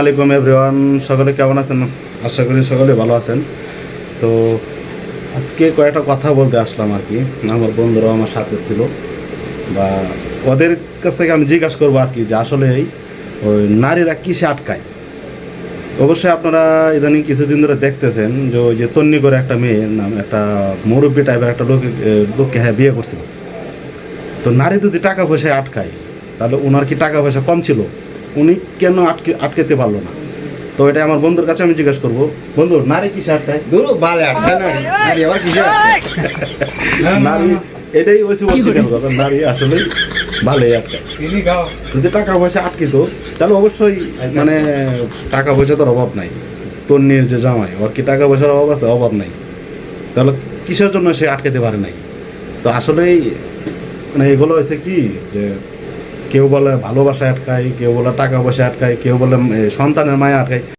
আলাইকুম এভরিওয়ান, সকলে কেমন আছেন? আশা করি সকলে ভালো আছেন। তো আজকে কয়েকটা কথা বলতে আসলাম আর কি। আমার বন্ধুরাও আমার সাথে ছিল। বা ওদের কাছ থেকে আমি জিজ্ঞাসা করব আর কি যে আসলে এই ওই নারীরা কিসে আটকায়? অবশ্যই আপনারা ইদানিং কিছুদিন ধরে দেখতেছেন যে ওই যে তন্নি করে একটা মেয়ে নাম, একটা মুরব্বী টাইপের একটা লোক লোককে হ্যাঁ বিয়ে করছিল। তো নারী যদি টাকা পয়সায় আটকায়, তাহলে ওনার কি টাকা পয়সা কম ছিল? উনি কেন আটকে আটকেতে পারল না? তো এটা আমার বন্ধুর কাছে আমি জিজ্ঞাসা করব। বন্ধু নারী কিসে আটকায় দূর বালে আটকায় নারী নারী আবার কিসে নারী এটাই কথা নারী আসলেই ভালোই আটকায় যদি টাকা পয়সা আটকিত তাহলে অবশ্যই মানে টাকা পয়সার অভাব নাই। তন্নির যে জামাই ওর কি টাকা পয়সার অভাব আছে? অভাব নাই। তাহলে কিসের জন্য সে আটকাতে পারে নাই? তো আসলেই মানে এগুলো হয়েছে কি যে কেউ বলে ভালোবাসা আটকায় কেউ বলে টাকা পয়সা আটকায় কেউ বলে সন্তানের মায়া আটকায়।